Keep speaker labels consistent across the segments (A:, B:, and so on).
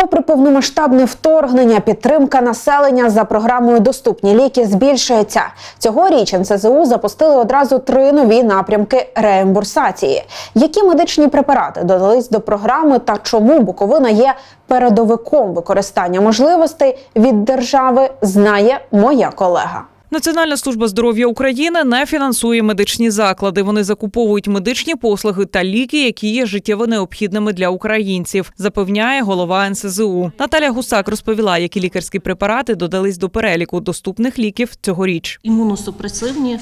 A: Та при повномасштабне вторгнення підтримка населення за програмою Доступні ліки збільшується. Цьогоріч НСЗУ запустили одразу три нові напрямки реімбурсації. Які медичні препарати додались до програми та чому Буковина є передовиком використання можливостей від держави, знає моя колега.
B: Національна служба здоров'я України не фінансує медичні заклади. Вони закуповують медичні послуги та ліки, які є життєво необхідними для українців, запевняє голова НСЗУ. Наталя Гусак розповіла, які лікарські препарати додались до переліку доступних ліків цьогоріч.
C: імуносупресивні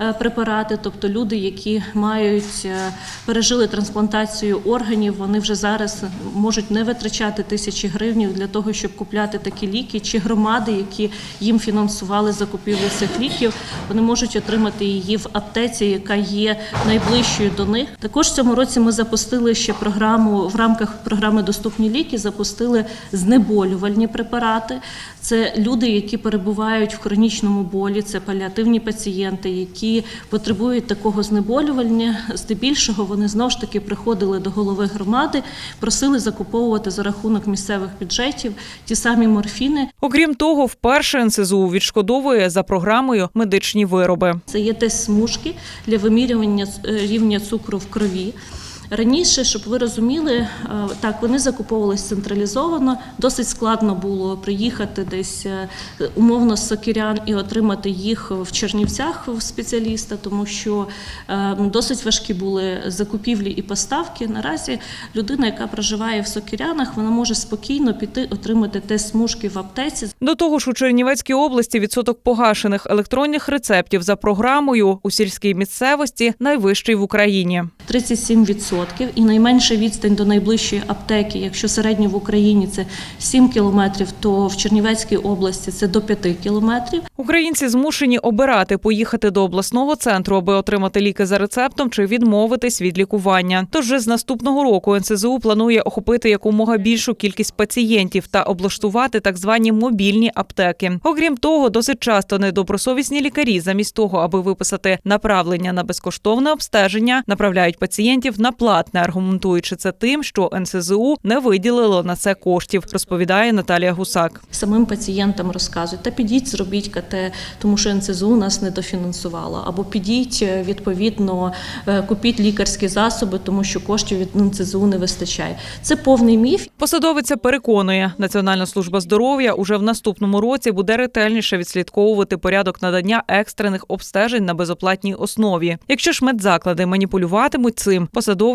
C: е, препарати, тобто люди, які мають е, пережили трансплантацію органів, вони вже зараз можуть не витрачати тисячі гривнів для того, щоб купляти такі ліки, чи громади, які їм фінансували закупівлю цих ліків, вони можуть отримати її в аптеці, яка є найближчою до них. Також в цьому році ми запустили ще програму в рамках програми Доступні ліки. Запустили знеболювальні препарати. Це люди, які перебувають в хронічному болі, це паліативні пацієнти, які потребують такого знеболювання. Здебільшого вони знову ж таки приходили до голови громади, просили закуповувати за рахунок місцевих бюджетів ті самі морфіни.
B: Окрім того, вперше НСЗУ відшкодовує за програмою медичні вироби.
C: Це є тест смужки для вимірювання е, рівня цукру в крові. Раніше, щоб ви розуміли, е, так вони закуповувалися централізовано. Досить складно було приїхати десь е, умовно з Сокирян і отримати їх в Чернівцях в спеціаліста, тому що е, досить важкі були закупівлі і поставки. Наразі людина, яка проживає в Сокирянах, вона може спокійно піти отримати тест смужки в аптеці.
B: До того ж, у Чернівецькій області відсоток погашених електронних рецептів за програмою у сільській місцевості найвищий в Україні.
C: 37% і найменша відстань до найближчої аптеки, якщо середньо в Україні це 7 кілометрів, то в Чернівецькій області це до 5 кілометрів.
B: Українці змушені обирати поїхати до обласного центру, аби отримати ліки за рецептом чи відмовитись від лікування. Тож вже з наступного року НСЗУ планує охопити якомога більшу кількість пацієнтів та облаштувати так звані мобільні аптеки. Окрім того, досить часто недобросовісні лікарі, замість того, аби виписати направлення на безкоштовне обстеження, направляють пацієнтів на платне, аргументуючи це тим, що НСЗУ не виділило на це коштів, розповідає Наталія Гусак.
C: Самим пацієнтам розказують, та підіть, зробіть КТ, тому що НЦЗУ нас не дофінансувало. Або підіть, е, відповідно, е, купіть лікарські засоби, тому що коштів від НЦЗУ не вистачає. Це повний міф.
B: Посадовиця переконує, Національна служба здоров'я уже в наступному році буде ретельніше відслідковувати порядок надання екстрених обстежень на безоплатній основі. Якщо ж медзаклади маніпулюватимуть цим,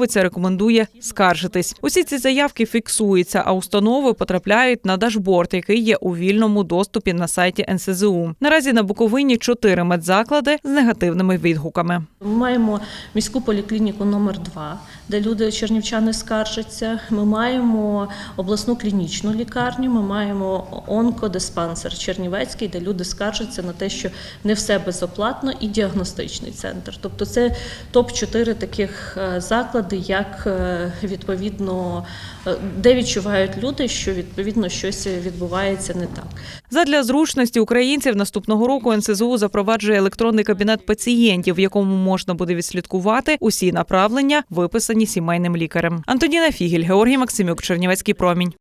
B: посадовиця рекомендує скаржитись. Усі ці заявки фіксуються, а установи потрапляють на дашборд, який є у вільному доступі на сайті НСЗУ. Наразі на Буковині чотири медзаклади з негативними відгуками.
C: Ми маємо міську поліклініку номер 2 де люди чернівчани скаржаться. Ми маємо обласну клінічну лікарню. Ми маємо онкодиспансер Чернівецький, де люди скаржаться на те, що не все безоплатно, і діагностичний центр. Тобто, це топ 4 таких е, заклади, як е, відповідно, е, де відчувають люди, що відповідно щось відбувається не так.
B: Задля зручності українців наступного року НСЗУ запроваджує електронний кабінет пацієнтів, в якому можна буде відслідкувати усі направлення, виписані сімейним лікарем. Антоніна Фігіль, Георгій Максимюк, Чернівецький промінь.